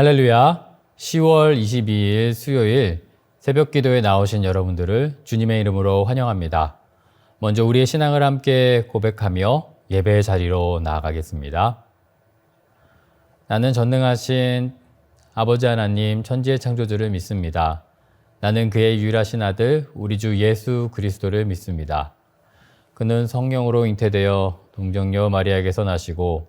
할렐루야. 10월 22일 수요일 새벽 기도에 나오신 여러분들을 주님의 이름으로 환영합니다. 먼저 우리의 신앙을 함께 고백하며 예배의 자리로 나아가겠습니다. 나는 전능하신 아버지 하나님 천지의 창조주를 믿습니다. 나는 그의 유일하신 아들 우리 주 예수 그리스도를 믿습니다. 그는 성령으로 잉태되어 동정녀 마리아에게서 나시고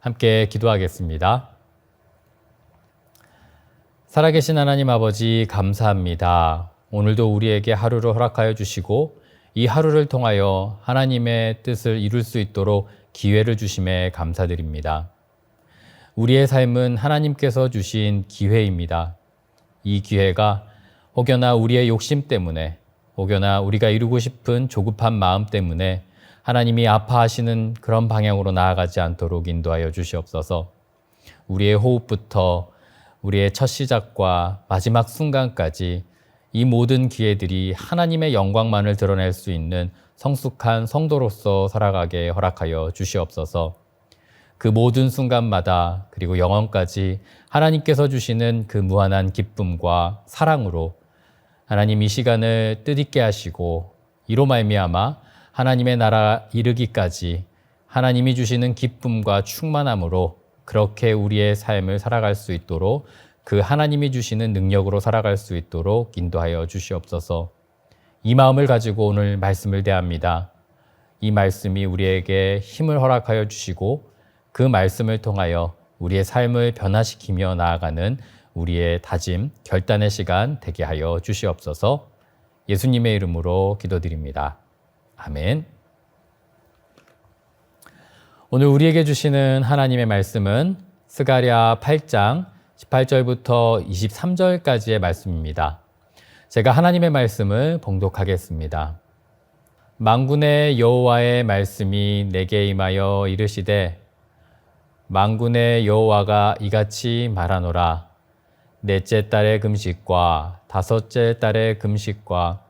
함께 기도하겠습니다. 살아계신 하나님 아버지 감사합니다. 오늘도 우리에게 하루를 허락하여 주시고 이 하루를 통하여 하나님의 뜻을 이룰 수 있도록 기회를 주심에 감사드립니다. 우리의 삶은 하나님께서 주신 기회입니다. 이 기회가 혹여나 우리의 욕심 때문에 혹여나 우리가 이루고 싶은 조급한 마음 때문에 하나님이 아파하시는 그런 방향으로 나아가지 않도록 인도하여 주시옵소서. 우리의 호흡부터 우리의 첫 시작과 마지막 순간까지 이 모든 기회들이 하나님의 영광만을 드러낼 수 있는 성숙한 성도로서 살아가게 허락하여 주시옵소서. 그 모든 순간마다 그리고 영원까지 하나님께서 주시는 그 무한한 기쁨과 사랑으로 하나님 이 시간을 뜻있게 하시고 이로 말미암아 하나님의 나라 이르기까지 하나님이 주시는 기쁨과 충만함으로 그렇게 우리의 삶을 살아갈 수 있도록 그 하나님이 주시는 능력으로 살아갈 수 있도록 인도하여 주시옵소서. 이 마음을 가지고 오늘 말씀을 대합니다. 이 말씀이 우리에게 힘을 허락하여 주시고 그 말씀을 통하여 우리의 삶을 변화시키며 나아가는 우리의 다짐, 결단의 시간 되게 하여 주시옵소서. 예수님의 이름으로 기도드립니다. 아멘. 오늘 우리에게 주시는 하나님의 말씀은 스가랴 8장 18절부터 23절까지의 말씀입니다. 제가 하나님의 말씀을 봉독하겠습니다. 망군의 여호와의 말씀이 내게 임하여 이르시되 망군의 여호와가 이같이 말하노라 넷째 달의 금식과 다섯째 달의 금식과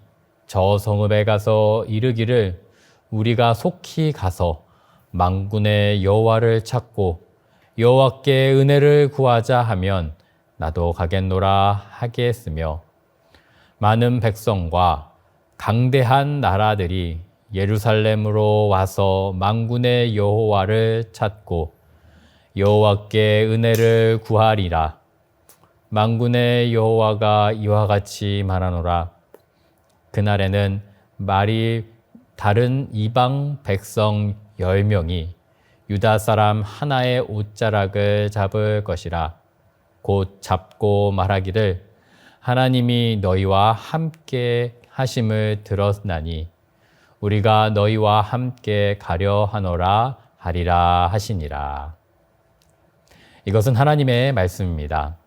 저 성읍에 가서 이르기를 우리가 속히 가서 망군의 여호와를 찾고 여호와께 은혜를 구하자 하면 나도 가겠노라 하겠으며 많은 백성과 강대한 나라들이 예루살렘으로 와서 망군의 여호와를 찾고 여호와께 은혜를 구하리라. 망군의 여호와가 이와 같이 말하노라 그날에는 말이 다른 이방 백성 열 명이 유다 사람 하나의 옷자락을 잡을 것이라 곧 잡고 말하기를 하나님이 너희와 함께 하심을 들었나니 우리가 너희와 함께 가려 하노라 하리라 하시니라. 이것은 하나님의 말씀입니다.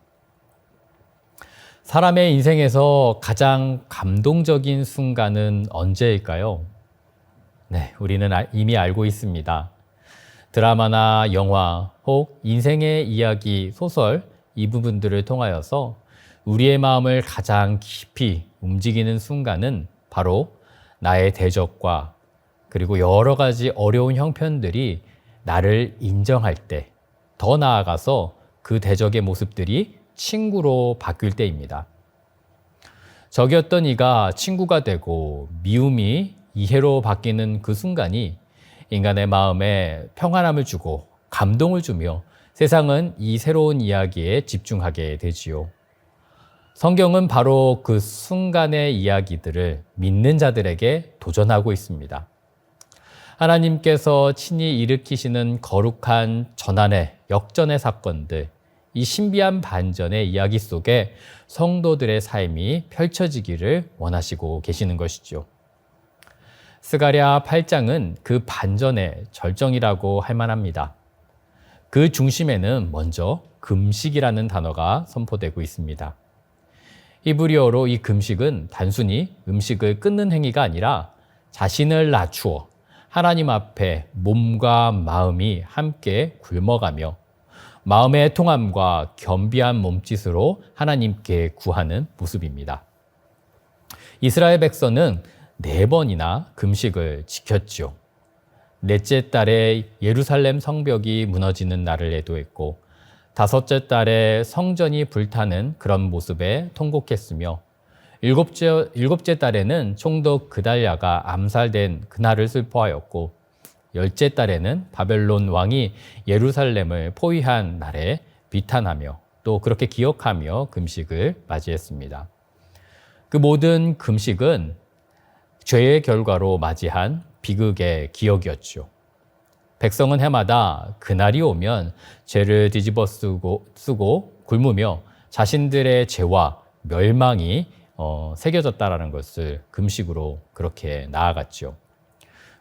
사람의 인생에서 가장 감동적인 순간은 언제일까요? 네, 우리는 이미 알고 있습니다. 드라마나 영화 혹 인생의 이야기, 소설 이 부분들을 통하여서 우리의 마음을 가장 깊이 움직이는 순간은 바로 나의 대적과 그리고 여러 가지 어려운 형편들이 나를 인정할 때, 더 나아가서 그 대적의 모습들이 친구로 바뀔 때입니다. 적이었던 이가 친구가 되고 미움이 이해로 바뀌는 그 순간이 인간의 마음에 평안함을 주고 감동을 주며 세상은 이 새로운 이야기에 집중하게 되지요. 성경은 바로 그 순간의 이야기들을 믿는 자들에게 도전하고 있습니다. 하나님께서 친히 일으키시는 거룩한 전환의 역전의 사건들, 이 신비한 반전의 이야기 속에 성도들의 삶이 펼쳐지기를 원하시고 계시는 것이죠. 스가랴 8장은 그 반전의 절정이라고 할 만합니다. 그 중심에는 먼저 금식이라는 단어가 선포되고 있습니다. 히브리어로 이 금식은 단순히 음식을 끊는 행위가 아니라 자신을 낮추어 하나님 앞에 몸과 마음이 함께 굶어가며 마음의 통함과 겸비한 몸짓으로 하나님께 구하는 모습입니다. 이스라엘 백성은 네 번이나 금식을 지켰지요. 넷째 달에 예루살렘 성벽이 무너지는 날을 예도했고, 다섯째 달에 성전이 불타는 그런 모습에 통곡했으며, 일곱째, 일곱째 달에는 총독 그달야가 암살된 그날을 슬퍼하였고, 열째 달에는 바벨론 왕이 예루살렘을 포위한 날에 비탄하며 또 그렇게 기억하며 금식을 맞이했습니다. 그 모든 금식은 죄의 결과로 맞이한 비극의 기억이었죠. 백성은 해마다 그날이 오면 죄를 뒤집어 쓰고, 쓰고 굶으며 자신들의 죄와 멸망이 어, 새겨졌다라는 것을 금식으로 그렇게 나아갔죠.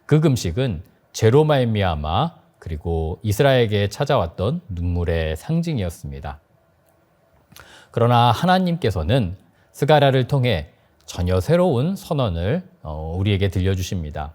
그 금식은 제로 말미암아 그리고 이스라엘에게 찾아왔던 눈물의 상징이었습니다. 그러나 하나님께서는 스가랴를 통해 전혀 새로운 선언을 어, 우리에게 들려주십니다.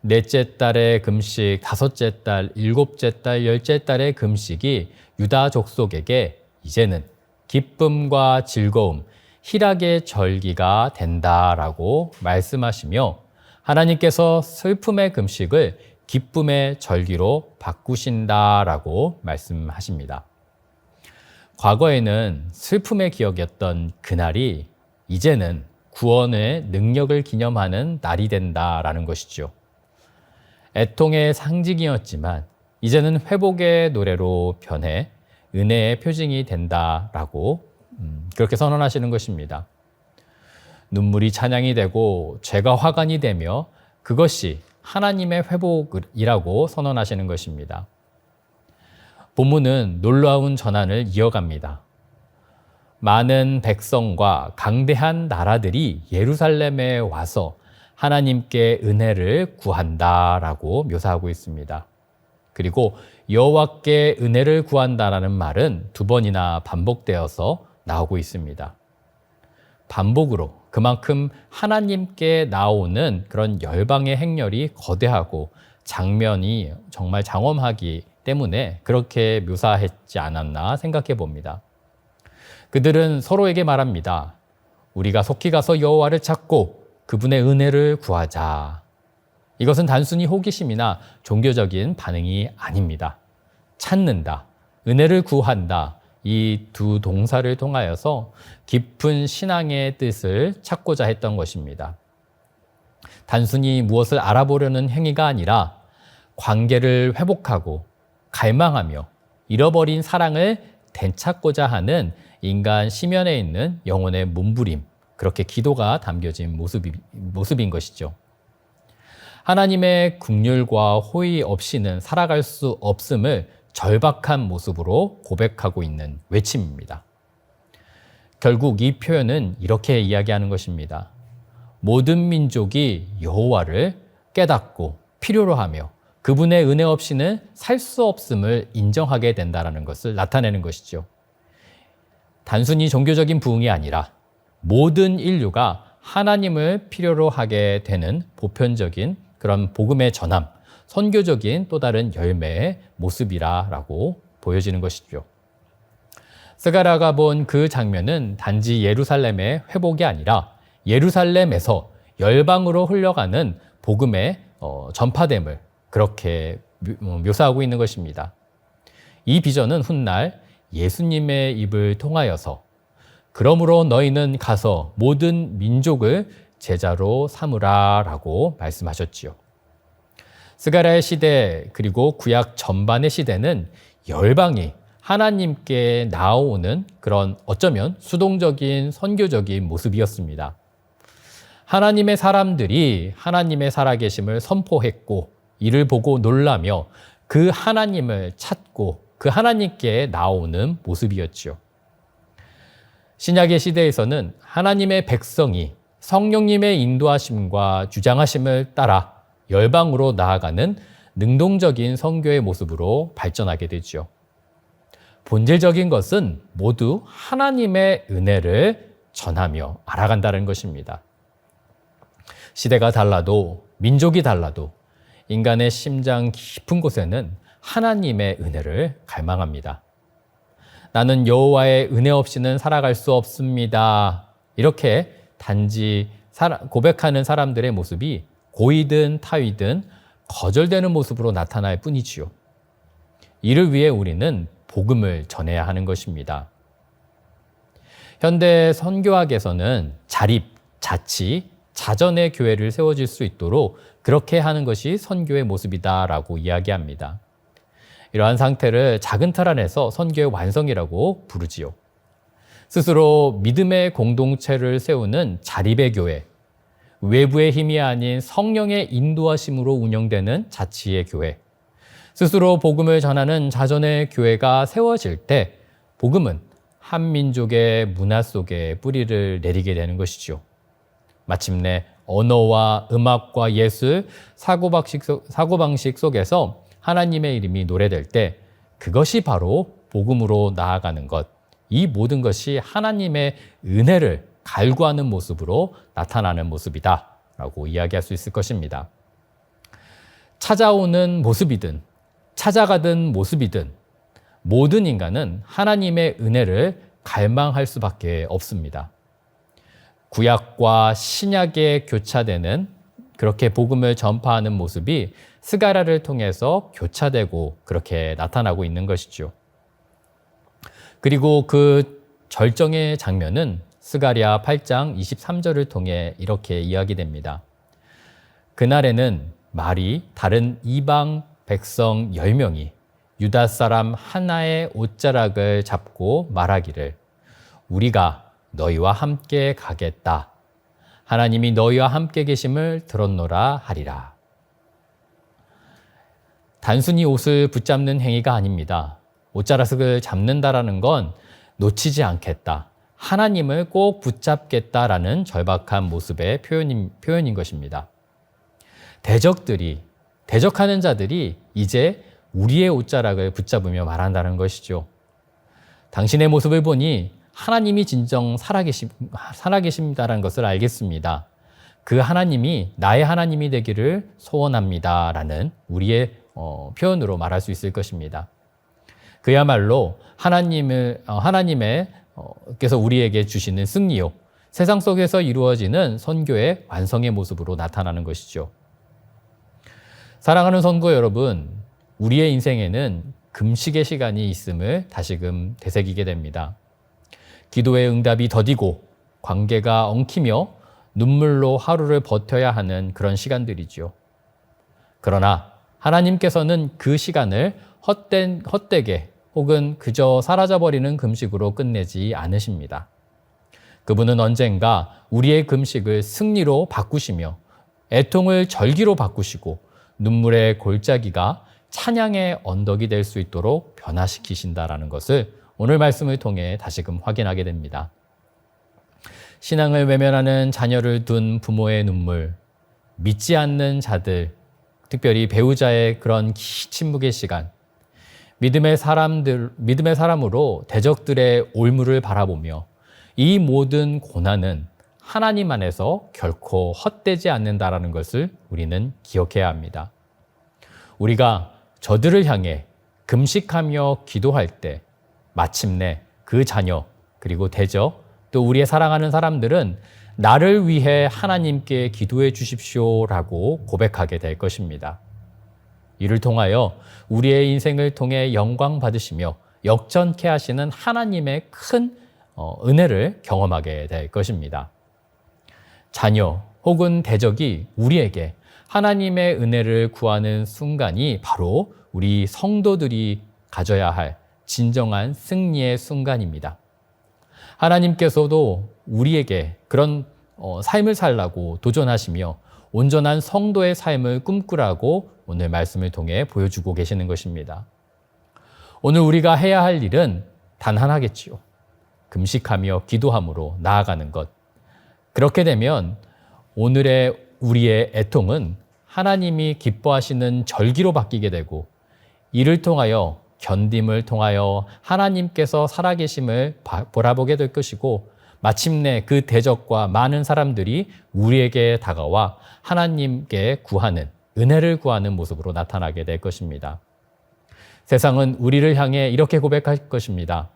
넷째 달의 금식, 다섯째 달, 일곱째 달, 열째 달의 금식이 유다 족속에게 이제는 기쁨과 즐거움, 희락의 절기가 된다라고 말씀하시며 하나님께서 슬픔의 금식을 기쁨의 절기로 바꾸신다라고 말씀하십니다. 과거에는 슬픔의 기억이었던 그날이 이제는 구원의 능력을 기념하는 날이 된다라는 것이죠. 애통의 상징이었지만 이제는 회복의 노래로 변해 은혜의 표징이 된다라고 음, 그렇게 선언하시는 것입니다. 눈물이 찬양이 되고 죄가 화관이 되며 그것이 하나님의 회복이라고 선언하시는 것입니다. 본문은 놀라운 전환을 이어갑니다. 많은 백성과 강대한 나라들이 예루살렘에 와서 하나님께 은혜를 구한다라고 묘사하고 있습니다. 그리고 여호와께 은혜를 구한다라는 말은 두 번이나 반복되어서 나오고 있습니다. 반복으로 그만큼 하나님께 나오는 그런 열방의 행렬이 거대하고 장면이 정말 장엄하기 때문에 그렇게 묘사했지 않았나 생각해 봅니다. 그들은 서로에게 말합니다. 우리가 속히 가서 여호와를 찾고 그분의 은혜를 구하자. 이것은 단순히 호기심이나 종교적인 반응이 아닙니다. 찾는다, 은혜를 구한다, 이 두 동사를 통하여서 깊은 신앙의 뜻을 찾고자 했던 것입니다. 단순히 무엇을 알아보려는 행위가 아니라 관계를 회복하고 갈망하며 잃어버린 사랑을 되찾고자 하는 인간 시면에 있는 영혼의 몸부림, 그렇게 기도가 담겨진 모습이, 모습인 것이죠. 하나님의 국률과 호의 없이는 살아갈 수 없음을 절박한 모습으로 고백하고 있는 외침입니다. 결국 이 표현은 이렇게 이야기하는 것입니다. 모든 민족이 여호와를 깨닫고 필요로 하며 그분의 은혜 없이는 살 수 없음을 인정하게 된다는 것을 나타내는 것이죠. 단순히 종교적인 부흥이 아니라 모든 인류가 하나님을 필요로 하게 되는 보편적인 그런 복음의 전함, 선교적인 또 다른 열매의 모습이라라고 보여지는 것이죠. 스가라가 본 그 장면은 단지 예루살렘의 회복이 아니라 예루살렘에서 열방으로 흘러가는 복음의 어, 전파됨을 그렇게 어, 묘사하고 있는 것입니다. 이 비전은 훗날 예수님의 입을 통하여서 그러므로 너희는 가서 모든 민족을 제자로 삼으라 라고 말씀하셨지요. 스가라의 시대 그리고 구약 전반의 시대는 열방이 하나님께 나오는 그런 어쩌면 수동적인 선교적인 모습이었습니다. 하나님의 사람들이 하나님의 살아계심을 선포했고 이를 보고 놀라며 그 하나님을 찾고 그 하나님께 나오는 모습이었지요. 신약의 시대에서는 하나님의 백성이 성령님의 인도하심과 주장하심을 따라 열방으로 나아가는 능동적인 선교의 모습으로 발전하게 되죠. 본질적인 것은 모두 하나님의 은혜를 전하며 알아간다는 것입니다. 시대가 달라도 민족이 달라도 인간의 심장 깊은 곳에는 하나님의 은혜를 갈망합니다. 나는 여호와의 은혜 없이는 살아갈 수 없습니다. 이렇게 단지 고백하는 사람들의 모습이 고이든 타이든 거절되는 모습으로 나타날 뿐이지요. 이를 위해 우리는 복음을 전해야 하는 것입니다. 현대 선교학에서는 자립, 자치, 자전의 교회를 세워질 수 있도록 그렇게 하는 것이 선교의 모습이다라고 이야기합니다. 이러한 상태를 작은 틀 안에서 선교의 완성이라고 부르지요. 스스로 믿음의 공동체를 세우는 자립의 교회, 외부의 힘이 아닌 성령의 인도하심으로 운영되는 자치의 교회, 스스로 복음을 전하는 자전의 교회가 세워질 때 복음은 한 민족의 문화 속에 뿌리를 내리게 되는 것이죠. 마침내 언어와 음악과 예술, 사고방식, 사고방식 속에서 하나님의 이름이 노래될 때 그것이 바로 복음으로 나아가는 것. 이 모든 것이 하나님의 은혜를 갈구하는 모습으로 나타나는 모습이다. 라고 이야기할 수 있을 것입니다. 찾아오는 모습이든 찾아가든 모습이든 모든 인간은 하나님의 은혜를 갈망할 수밖에 없습니다. 구약과 신약에 교차되는 그렇게 복음을 전파하는 모습이 스가라를 통해서 교차되고 그렇게 나타나고 있는 것이죠. 그리고 그 절정의 장면은 스가랴 8장 23절을 통해 이렇게 이야기됩니다. 그날에는 말이 다른 이방 백성 10명이 유다 사람 하나의 옷자락을 잡고 말하기를 우리가 너희와 함께 가겠다. 하나님이 너희와 함께 계심을 들었노라 하리라. 단순히 옷을 붙잡는 행위가 아닙니다. 옷자락을 잡는다라는 건 놓치지 않겠다. 하나님을 꼭 붙잡겠다라는 절박한 모습의 표현인, 표현인 것입니다. 대적들이, 대적하는 자들이 이제 우리의 옷자락을 붙잡으며 말한다는 것이죠. 당신의 모습을 보니 하나님이 진정 살아계십, 살아계십니다라는 것을 알겠습니다. 그 하나님이 나의 하나님이 되기를 소원합니다라는 우리의 어, 표현으로 말할 수 있을 것입니다. 그야말로 하나님을 어, 하나님의 어, 께서 우리에게 주시는 승리요 세상 속에서 이루어지는 선교의 완성의 모습으로 나타나는 것이죠. 사랑하는 선고 여러분, 우리의 인생에는 금식의 시간이 있음을 다시금 되새기게 됩니다. 기도의 응답이 더디고 관계가 엉키며 눈물로 하루를 버텨야 하는 그런 시간들이지요. 그러나 하나님께서는 그 시간을 헛된, 헛되게 혹은 그저 사라져버리는 금식으로 끝내지 않으십니다. 그분은 언젠가 우리의 금식을 승리로 바꾸시며 애통을 절기로 바꾸시고 눈물의 골짜기가 찬양의 언덕이 될 수 있도록 변화시키신다라는 것을 오늘 말씀을 통해 다시금 확인하게 됩니다. 신앙을 외면하는 자녀를 둔 부모의 눈물, 믿지 않는 자들, 특별히 배우자의 그런 침묵의 시간, 믿음의 사람들, 믿음의 사람으로 대적들의 올무를 바라보며 이 모든 고난은 하나님 안에서 결코 헛되지 않는다라는 것을 우리는 기억해야 합니다. 우리가 저들을 향해 금식하며 기도할 때 마침내 그 자녀 그리고 대적 또 우리의 사랑하는 사람들은 나를 위해 하나님께 기도해 주십시오라고 고백하게 될 것입니다. 이를 통하여 우리의 인생을 통해 영광 받으시며 역전케 하시는 하나님의 큰 어, 은혜를 경험하게 될 것입니다. 자녀 혹은 대적이 우리에게 하나님의 은혜를 구하는 순간이 바로 우리 성도들이 가져야 할 진정한 승리의 순간입니다. 하나님께서도 우리에게 그런 어, 삶을 살라고 도전하시며 온전한 성도의 삶을 꿈꾸라고 오늘 말씀을 통해 보여주고 계시는 것입니다. 오늘 우리가 해야 할 일은 단 하나겠지요. 금식하며 기도함으로 나아가는 것. 그렇게 되면 오늘의 우리의 애통은 하나님이 기뻐하시는 절기로 바뀌게 되고 이를 통하여 견딤을 통하여 하나님께서 살아계심을 보라보게 될 것이고 마침내 그 대적과 많은 사람들이 우리에게 다가와 하나님께 구하는 은혜를 구하는 모습으로 나타나게 될 것입니다. 세상은 우리를 향해 이렇게 고백할 것입니다.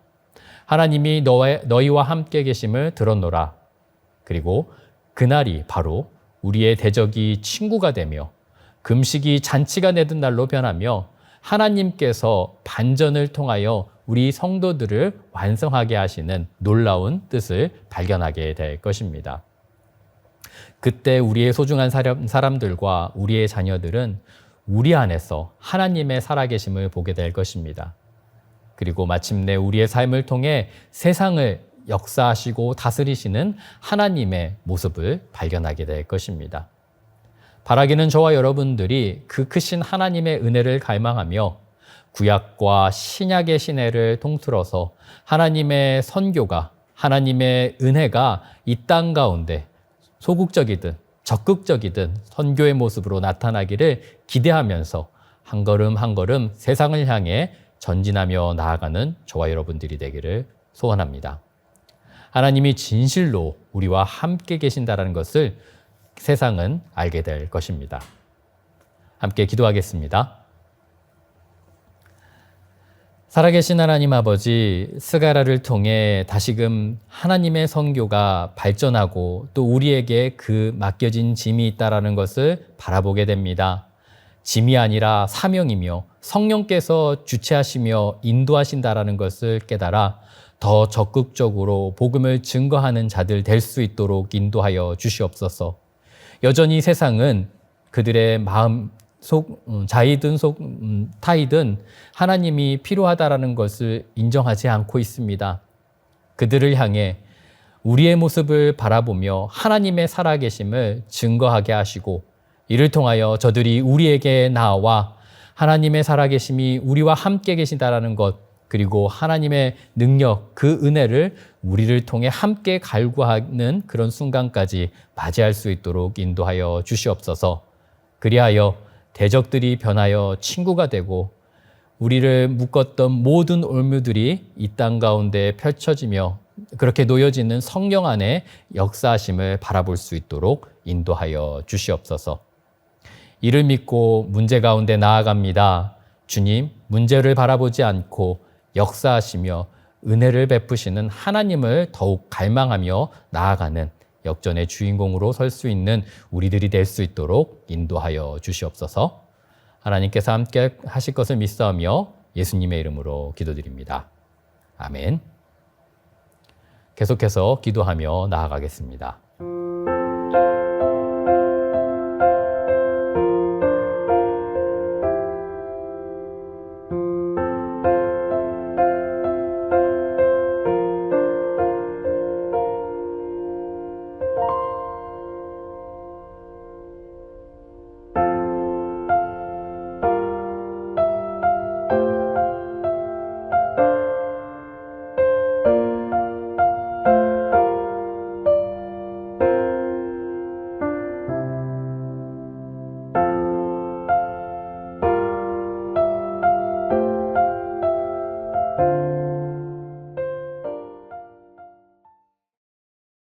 하나님이 너희와 함께 계심을 들었노라. 그리고 그날이 바로 우리의 대적이 친구가 되며 금식이 잔치가 되던 날로 변하며 하나님께서 반전을 통하여 우리 성도들을 완성하게 하시는 놀라운 뜻을 발견하게 될 것입니다. 그때 우리의 소중한 사람들과 우리의 자녀들은 우리 안에서 하나님의 살아계심을 보게 될 것입니다. 그리고 마침내 우리의 삶을 통해 세상을 역사하시고 다스리시는 하나님의 모습을 발견하게 될 것입니다. 바라기는 저와 여러분들이 그 크신 하나님의 은혜를 갈망하며 구약과 신약의 신혜를 통틀어서 하나님의 선교가 하나님의 은혜가 이 땅 가운데 소극적이든 적극적이든 선교의 모습으로 나타나기를 기대하면서 한 걸음 한 걸음 세상을 향해 전진하며 나아가는 저와 여러분들이 되기를 소원합니다. 하나님이 진실로 우리와 함께 계신다라는 것을 세상은 알게 될 것입니다. 함께 기도하겠습니다. 살아계신 하나님 아버지, 스가라를 통해 다시금 하나님의 성교가 발전하고 또 우리에게 그 맡겨진 짐이 있다라는 것을 바라보게 됩니다. 짐이 아니라 사명이며 성령께서 주체하시며 인도하신다라는 것을 깨달아 더 적극적으로 복음을 증거하는 자들 될 수 있도록 인도하여 주시옵소서. 여전히 세상은 그들의 마음 속 음, 자이든 속 음, 타이든 하나님이 필요하다라는 것을 인정하지 않고 있습니다. 그들을 향해 우리의 모습을 바라보며 하나님의 살아계심을 증거하게 하시고 이를 통하여 저들이 우리에게 나와 하나님의 살아계심이 우리와 함께 계신다라는 것 그리고 하나님의 능력, 그 은혜를 우리를 통해 함께 갈구하는 그런 순간까지 맞이할 수 있도록 인도하여 주시옵소서. 그리하여 대적들이 변하여 친구가 되고 우리를 묶었던 모든 올무들이 이 땅 가운데 펼쳐지며 그렇게 놓여지는 성령 안에 역사하심을 바라볼 수 있도록 인도하여 주시옵소서. 이를 믿고 문제 가운데 나아갑니다. 주님, 문제를 바라보지 않고 역사하시며 은혜를 베푸시는 하나님을 더욱 갈망하며 나아가는 역전의 주인공으로 설 수 있는 우리들이 될 수 있도록 인도하여 주시옵소서. 하나님께서 함께 하실 것을 믿사오며 예수님의 이름으로 기도드립니다. 아멘. 계속해서 기도하며 나아가겠습니다.